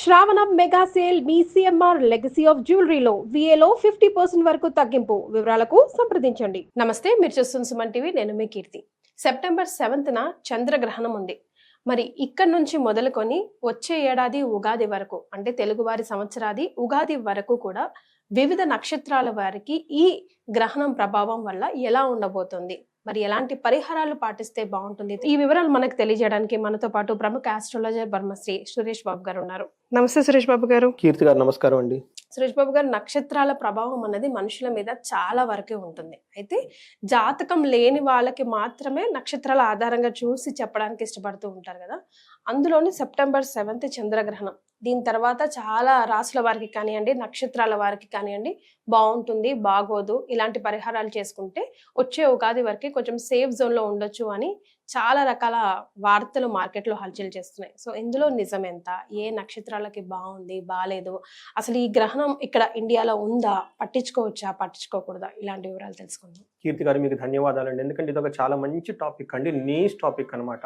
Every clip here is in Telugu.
శ్రావణ మెగా సేల్ మీ సిఎంఆర్ లెగసీ ఆఫ్ జ్యువెలరీలో విఏలో ఫిఫ్టీ పర్సెంట్ వరకు తగ్గింపు వివరాలకు సంప్రదించండి. నమస్తే మీరు చూస్తున్న సుమన్ టీవీ నేను మీ కీర్తి. సెప్టెంబర్ సెవెంత్న చంద్రగ్రహణం ఉంది. మరి ఇక్కడ నుంచి మొదలుకొని వచ్చే ఏడాది ఉగాది వరకు అంటే తెలుగువారి సంవత్సరాది ఉగాది వరకు కూడా వివిధ నక్షత్రాల వారికి ఈ గ్రహణం ప్రభావం వల్ల ఎలా ఉండబోతుంది? మరి ఎలాంటి పరిహారాలు పాటిస్తే బాగుంటుంది? ఈ వివరాలు మనకు తెలియజేయడానికి మనతో పాటు ప్రముఖ ఆస్ట్రాలజర్ బ్రహ్మశ్రీ సురేష్ బాబు గారు ఉన్నారు. నమస్తే సురేష్ బాబు గారు. కీర్తి గారు నమస్కారం అండి. సురేష్ బాబు గారు నక్షత్రాల ప్రభావం అనేది మనుషుల మీద చాలా వరకే ఉంటుంది. అయితే జాతకం లేని వాళ్ళకి మాత్రమే నక్షత్రాల ఆధారంగా చూసి చెప్పడానికి ఇష్టపడుతూ ఉంటారు కదా. అందులోని సెప్టెంబర్ సెవెంత్ చంద్రగ్రహణం. దీని తర్వాత చాలా రాసుల వారికి కానివ్వండి నక్షత్రాల వారికి కానివ్వండి బాగుంటుంది బాగోదు ఇలాంటి పరిహారాలు చేసుకుంటే వచ్చే ఉగాది వరకు కొంచెం సేఫ్ జోన్లో ఉండొచ్చు అని చాలా రకాల వార్తలు మార్కెట్లో హల్చల్ చేస్తున్నాయి. సో ఇందులో నిజం ఎంత? ఏ వాళ్ళకి బాగుంది బాగాలేదు అసలు ఈ గ్రహణం ఇక్కడ ఇండియాలో ఉందా? పట్టించుకోవచ్చా? పట్టించుకోకూడదా? ఇలాంటి వివరాలు తెలుసుకుందాం. కీర్తి గారు మీకు ధన్యవాదాలండి. ఎందుకంటే ఇది ఒక చాలా మంచి టాపిక్ అండి. నీస్ టాపిక్ అన్నమాట.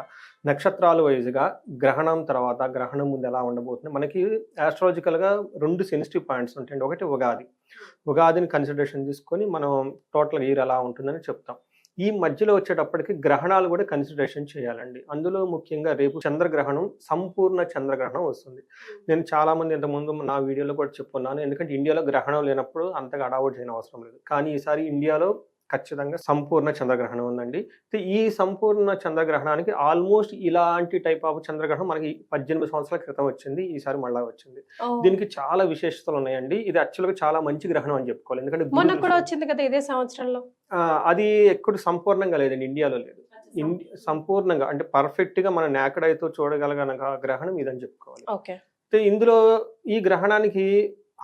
నక్షత్రాలు వైజ్గా గ్రహణం తర్వాత గ్రహణం ముందు ఎలా ఉండబోతుంది? మనకి ఆస్ట్రాలజికల్గా రెండు సెన్సిటివ్ పాయింట్స్ ఉంటాయండి. ఒకటి ఉగాది. ఉగాదిని కన్సిడరేషన్ తీసుకొని మనం టోటల్ ఇయర్ ఎలా ఉంటుందని చెప్తాం. ఈ మధ్యలో వచ్చేటప్పటికి గ్రహణాలు కూడా కన్సిడరేషన్ చేయాలండి. అందులో ముఖ్యంగా రేపు చంద్రగ్రహణం సంపూర్ణ చంద్రగ్రహణం వస్తుంది. నేను చాలా మంది ఇంతకుముందు నా వీడియోలో కూడా చెప్పుకున్నాను ఎందుకంటే ఇండియాలో గ్రహణం లేనప్పుడు అంతగా అడావుట్ చేయని అవసరం లేదు. కానీ ఈసారి ఇండియాలో ఖచ్చితంగా సంపూర్ణ చంద్రగ్రహణం ఉందండి. ఈ సంపూర్ణ చంద్రగ్రహణానికి ఆల్మోస్ట్ ఇలాంటి టైప్ ఆఫ్ చంద్రగ్రహణం మనకి పద్దెనిమిది సంవత్సరాల క్రితం వచ్చింది ఈసారి మళ్ళా వచ్చింది. దీనికి చాలా విశేషతలు ఉన్నాయండి. ఇది యాక్చువల్గా చాలా మంచి గ్రహణం అని చెప్పుకోవాలి. ఎందుకంటే మొన్న కూడా వచ్చింది కదా ఇదే సంవత్సరంలో? అది ఎక్కడ సంపూర్ణంగా లేదండి. ఇండియాలో లేదు. సంపూర్ణంగా అంటే పర్ఫెక్ట్గా మన నేకడైతో చూడగలగన గ్రహణం ఇదని చెప్పుకోవాలి. ఇందులో ఈ గ్రహణానికి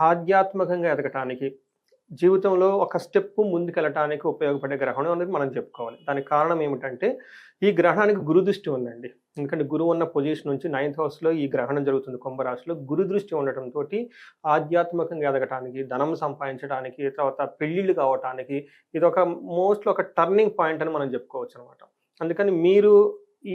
ఆధ్యాత్మికంగా ఎదగటానికి జీవితంలో ఒక స్టెప్ ముందుకెళ్ళటానికి ఉపయోగపడే గ్రహణం అనేది మనం చెప్పుకోవాలి. దానికి కారణం ఏమిటంటే ఈ గ్రహణానికి గురు దృష్టి ఉందండి. ఎందుకంటే గురువు ఉన్న పొజిషన్ నుంచి నైన్త్ హౌస్లో ఈ గ్రహణం జరుగుతుంది. కుంభరాశిలో గురు దృష్టి ఉండటంతో ఆధ్యాత్మికంగా ఎదగటానికి ధనం సంపాదించడానికి తర్వాత పెళ్ళిళ్ళు కావటానికి ఇది ఒక మోస్ట్ ఒక టర్నింగ్ పాయింట్ అని మనం చెప్పుకోవచ్చు అనమాట అందుకని మీరు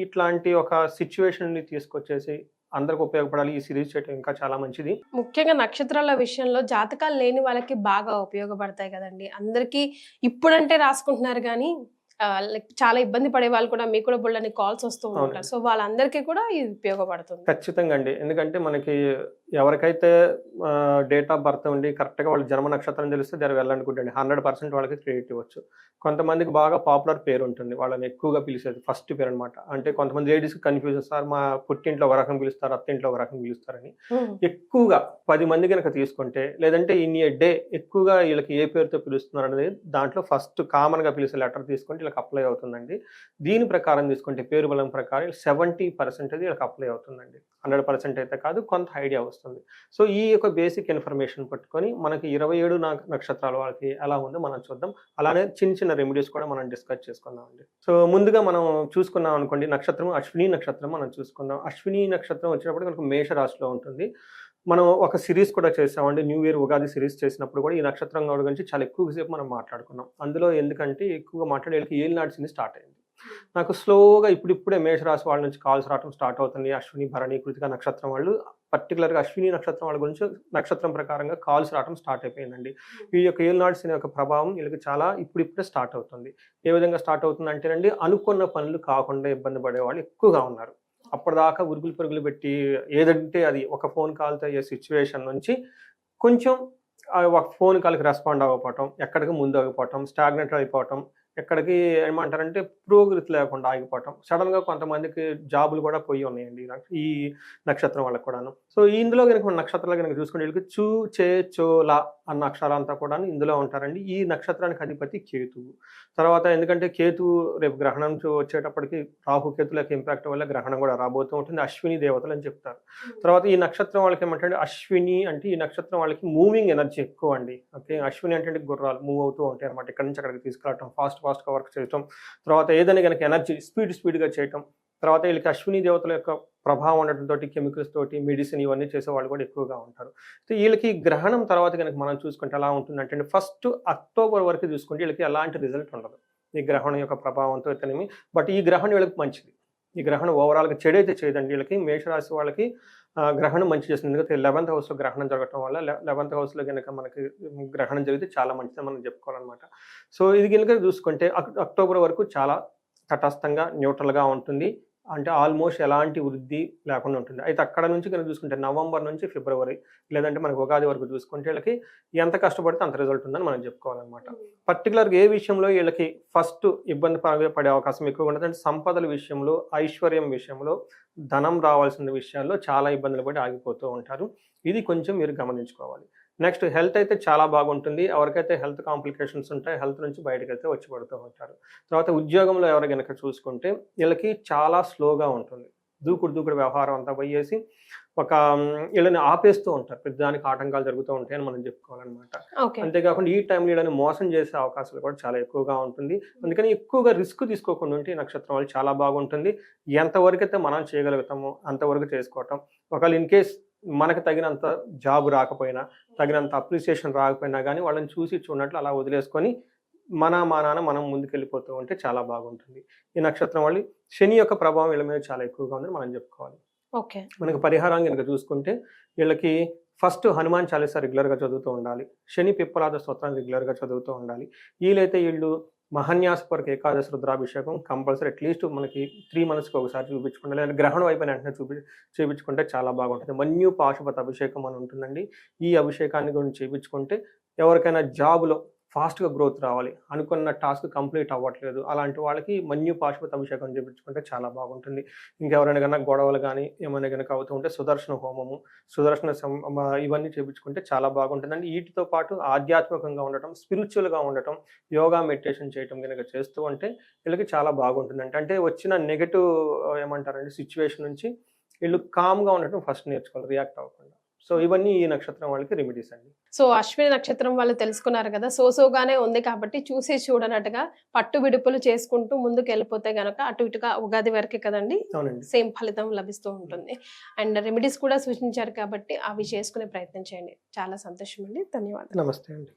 ఇట్లాంటి ఒక సిచ్యువేషన్ని తీసుకొచ్చేసి అందరికి ఉపయోగపడాలి. ఈ సిరీస్ చేయడం ఇంకా చాలా మంచిది. ముఖ్యంగా నక్షత్రాల విషయంలో జాతకాలు లేని వాళ్ళకి బాగా ఉపయోగపడతాయి కదండి. అందరికీ ఇప్పుడంటే రాసుకుంటున్నారు కానీ చాలా ఇబ్బంది పడే వాళ్ళు కూడా మీకు కూడా బుళ్ళని కాల్స్ వస్తూ ఉంటారు. సో వాళ్ళందరికీ కూడా ఇది ఉపయోగపడుతుంది. ఖచ్చితంగా అండి. ఎందుకంటే మనకి ఎవరికైతే డేట్ ఆఫ్ బర్త్ ఉండి కరెక్ట్గా వాళ్ళ జన్మ నక్షత్రం తెలిస్తే దాని వెళ్ళనుకుంటండి హండ్రెడ్ పర్సెంట్ వాళ్ళకి క్రెడిట్ ఇవ్వచ్చు. కొంతమందికి బాగా పాపులర్ పేరు ఉంటుంది. వాళ్ళని ఎక్కువగా పిలిచేది ఫస్ట్ పేరు అనమాట అంటే కొంతమంది లేడీస్కి కన్ఫ్యూజ్ సార్ మా పుట్టింట్లో ఒక రకం పిలుస్తారు అత్తింట్లో ఒక రకం పిలుస్తారని. ఎక్కువగా పది మంది కనుక తీసుకుంటే లేదంటే ఇన్ ఏ డే ఎక్కువగా వీళ్ళకి ఏ పేరుతో పిలుస్తున్నారు అనేది దాంట్లో ఫస్ట్ కామన్గా పిలిచే లెటర్ తీసుకుంటే వీళ్ళకి అప్లై అవుతుందండి. దీని ప్రకారం తీసుకుంటే పేరు బలం ప్రకారం సెవెంటీ పర్సెంటేజ్ వీళ్ళకి అప్లై అవుతుందండి. హండ్రెడ్ పర్సెంట్ అయితే కాదు కొంత ఐడియా వస్తుంది. సో ఈ యొక్క బేసిక్ ఇన్ఫర్మేషన్ పట్టుకొని మనకి ఇరవై ఏడు నక్షత్రాల వాళ్ళకి ఎలా ఉందో మనం చూద్దాం. అలానే చిన్న చిన్న రెమెడీస్ కూడా మనం డిస్కస్ చేసుకుందాం అండి సో ముందుగా మనం చూసుకున్నాం అనుకోండి నక్షత్రం అశ్విని నక్షత్రం మనం చూసుకుందాం. అశ్విని నక్షత్రం వచ్చినప్పుడు మనకు మేషరాశిలో ఉంటుంది. మనం ఒక సిరీస్ కూడా చేసామండి న్యూ ఇయర్ ఉగాది సిరీస్ చేసినప్పుడు కూడా ఈ నక్షత్రం గురించి చాలా ఎక్కువసేపు మనం మాట్లాడుకున్నాం. అందులో ఎందుకంటే ఎక్కువగా మాట్లాడేకి ఏళ్ళు నాటిసింది స్టార్ట్ అయింది. నాకు స్లోగా ఇప్పుడిప్పుడే మేషరాశి వాళ్ళ నుంచి కాల్స్ రావడం స్టార్ట్ అవుతుంది అశ్విని భరణి కృతిక నక్షత్రం వాళ్ళు పర్టికులర్గా అశ్విని నక్షత్రం వాళ్ళ గురించి నక్షత్రం ప్రకారంగా కాల్స్ రావడం స్టార్ట్ అయిపోయిందండి. ఈ యొక్క ఏళ్ళు అనే యొక్క ప్రభావం వీళ్ళకి చాలా ఇప్పుడిప్పుడే స్టార్ట్ అవుతుంది. ఏ విధంగా స్టార్ట్ అవుతుంది అంటేనండి అనుకున్న పనులు కాకుండా ఇబ్బంది పడే వాళ్ళు ఎక్కువగా ఉన్నారు. అప్పటిదాకా ఉరుగులు పరుగులు పెట్టి ఏదంటే అది ఒక ఫోన్ కాల్తో అయ్యే సిచ్యువేషన్ నుంచి కొంచెం ఒక ఫోన్ కాల్కి రెస్పాండ్ అవ్వకపోవటం ఎక్కడికి ముందు ఆగిపోవటం స్టాగ్నెట్ అయిపోవటం ఎక్కడికి ఏమంటారంటే పురోగతి లేకుండా ఆగిపోవటం. సడన్గా కొంతమందికి జాబులు కూడా పోయి ఉన్నాయండి ఈ నక్షత్రం వాళ్ళకి కూడాను. సో ఇందులో కనుక మన నక్షత్రాలు కనుక చూసుకుంటే చూ చే చోలా లా అన్న అక్షరాలంతా కూడా ఇందులో ఉంటారండి. ఈ నక్షత్రానికి అధిపతి కేతువు. తర్వాత ఎందుకంటే కేతువు రేపు గ్రహణం వచ్చేటప్పటికి రాహు కేతులకు ఇంపాక్ట్ వల్ల గ్రహణం కూడా రాబోతూ ఉంటుంది. అశ్విని దేవతలు అని చెప్తారు. తర్వాత ఈ నక్షత్రం వాళ్ళకి ఏమంటే అశ్విని అంటే ఈ నక్షత్రం వాళ్ళకి మూవింగ్ ఎనర్జీ ఎక్కువ అండి. ఓకే? అశ్విని అంటే గుర్రాలు మూవ్ అవుతూ ఉంటాయి అనమాట ఇక్కడి నుంచి అక్కడికి తీసుకెళ్ళటం ఫాస్ట్ ఫాస్ట్గా వర్క్ చేయటం. తర్వాత ఏదైనా కనుక ఎనర్జీ స్పీడ్ స్పీడ్గా చేయటం. తర్వాత వీళ్ళకి అశ్విని దేవతల యొక్క ప్రభావం ఉండటంతో కెమికల్స్ తోటి మెడిసిన్ ఇవన్నీ చేసే వాళ్ళు కూడా ఎక్కువగా ఉంటారు. సో వీళ్ళకి గ్రహణం తర్వాత కనుక మనం చూసుకుంటే ఎలా ఉంటుందంటే ఫస్ట్ అక్టోబర్ వరకు చూసుకుంటే వీళ్ళకి ఎలాంటి రిజల్ట్ ఉండదు. ఈ గ్రహణం యొక్క ప్రభావంతో అయితేనేమి బట్ ఈ గ్రహణం వీళ్ళకి మంచిది. ఈ గ్రహణం ఓవరాల్గా చెడైతే చేయదండి వీళ్ళకి. మేషరాశి వాళ్ళకి గ్రహణం మంచి చేస్తుంది. ఎందుకంటే లెవెంత్ హౌస్లో గ్రహణం జరగటం వల్ల లెవెంత్ హౌస్లో కనుక మనకి గ్రహణం జరిగితే చాలా మంచిది మనం చెప్పుకోవాలన్నమాట. సో ఇది కనుక చూసుకుంటే అక్- అక్టోబర్ వరకు చాలా తటస్థంగా న్యూట్రల్గా ఉంటుంది. అంటే ఆల్మోస్ట్ ఎలాంటి వృద్ధి లేకుండా ఉంటుంది. అయితే అక్కడ నుంచి కనుక చూసుకుంటే నవంబర్ నుంచి ఫిబ్రవరి లేదంటే మనకు ఉగాది వరకు చూసుకుంటే వీళ్ళకి ఎంత కష్టపడితే అంత రిజల్ట్ ఉందని మనం చెప్పుకోవాలన్నమాట. పర్టికులర్గా ఏ విషయంలో వీళ్ళకి ఫస్ట్ ఇబ్బంది పడే- అవకాశం ఎక్కువగా ఉంటుంది అంటే సంపదల విషయంలో ఐశ్వర్యం విషయంలో ధనం రావాల్సిన విషయాల్లో చాలా ఇబ్బందులు పడి ఆగిపోతూ ఉంటారు. ఇది కొంచెం మీరు గమనించుకోవాలి. నెక్స్ట్ హెల్త్ అయితే చాలా బాగుంటుంది. ఎవరికైతే హెల్త్ కాంప్లికేషన్స్ ఉంటాయి హెల్త్ నుంచి బయటకు అయితే వచ్చి పడుతూ ఉంటారు. తర్వాత ఉద్యోగంలో ఎవరు కనుక చూసుకుంటే వీళ్ళకి చాలా స్లోగా ఉంటుంది. దూకుడు దూకుడు వ్యవహారం అంతా పోయేసి ఒక వీళ్ళని ఆపేస్తూ ఉంటారు. పెద్దానికి ఆటంకాలు జరుగుతూ ఉంటాయని మనం చెప్పుకోవాలన్నమాట. అంతేకాకుండా ఈ టైంలో వీళ్ళని మోసం చేసే అవకాశాలు కూడా చాలా ఎక్కువగా ఉంటుంది. అందుకని ఎక్కువగా రిస్క్ తీసుకోకుండా ఉంటే ఈ నక్షత్రం వాళ్ళు చాలా బాగుంటుంది. ఎంతవరకు అయితే మనం చేయగలుగుతామో అంతవరకు చేసుకోవటం. ఒకవేళ ఇన్ కేస్ మనకు తగినంత జాబ్ రాకపోయినా తగినంత అప్రిసియేషన్ రాకపోయినా కానీ వాళ్ళని చూసి చూడనట్లు అలా వదిలేసుకొని మన మానాన మనం ముందుకెళ్ళిపోతూ ఉంటే చాలా బాగుంటుంది. ఈ నక్షత్రం వాళ్ళు శని యొక్క ప్రభావం వీళ్ళ మీద చాలా ఎక్కువగా ఉందని మనం చెప్పుకోవాలి. ఓకే. మనకు పరిహారం కనుక చూసుకుంటే వీళ్ళకి ఫస్ట్ హనుమాన్ చాలీసా రెగ్యులర్గా చదువుతూ ఉండాలి. శని పిప్పలాద స్తోత్రాన్ని రెగ్యులర్గా చదువుతూ ఉండాలి. వీలైతే వీళ్ళు మహన్యాసపరకు ఏకాదశి రుద్రాభిషేకం కంపల్సరీ అట్లీస్ట్ మనకి త్రీ మంత్స్కి ఒకసారి చూపించుకుంటే లేదా గ్రహణం అయిపోయిన వెంటనే చూపి చేయించుకుంటే చాలా బాగుంటుంది. మన్యు పాశుపత అభిషేకం అని ఉంటుందండి. ఈ అభిషేకాన్ని గురించి చేయించుకుంటే ఎవరికైనా జాబ్లో ఫాస్ట్గా గ్రోత్ రావాలి. అనుకున్న టాస్క్ కంప్లీట్ అవ్వట్లేదు. అలాంటి వాళ్ళకి మన్యు పాశుపత అభిషేకం చేయించుకుంటే చాలా బాగుంటుంది. ఇంకెవరైనా కన్నా గొడవలు కానీ ఏమైనా కనుక అవుతూ ఉంటే సుదర్శన హోమము సుదర్శన సం- ఇవన్నీ చేయించుకుంటే చాలా బాగుంటుంది. అండ్ వీటితో పాటు ఆధ్యాత్మికంగా ఉండటం స్పిరిచువల్గా ఉండటం యోగా మెడిటేషన్ చేయటం కనుక చేస్తూ ఉంటే వీళ్ళకి చాలా బాగుంటుందంట అంటే వచ్చిన నెగటివ్ ఏమంటారంటే సిచ్యువేషన్ నుంచి వీళ్ళు కామ్గా ఉండటం ఫస్ట్ నేర్చుకోవాలి రియాక్ట్ అవ్వకుండా. సో ఇవన్నీ ఈ నక్షత్రం వాళ్ళకి రెమెడీస్ అండి. సో అశ్విని నక్షత్రం వాళ్ళు తెలుసుకున్నారు కదా సో సోగానే ఉంది కాబట్టి చూసి చూడనట్టుగా పట్టు విడుపులు చేసుకుంటూ ముందుకు వెళ్ళిపోతే గనక అటు ఇటుగా ఉగాది వరకే కదండి సేమ్ ఫలితం లభిస్తూ ఉంటుంది. అండ్ రెమెడీస్ కూడా సూచించారు కాబట్టి అవి చేసుకునే ప్రయత్నం చేయండి. చాలా సంతోషం అండి ధన్యవాదాలు. నమస్తే అండి.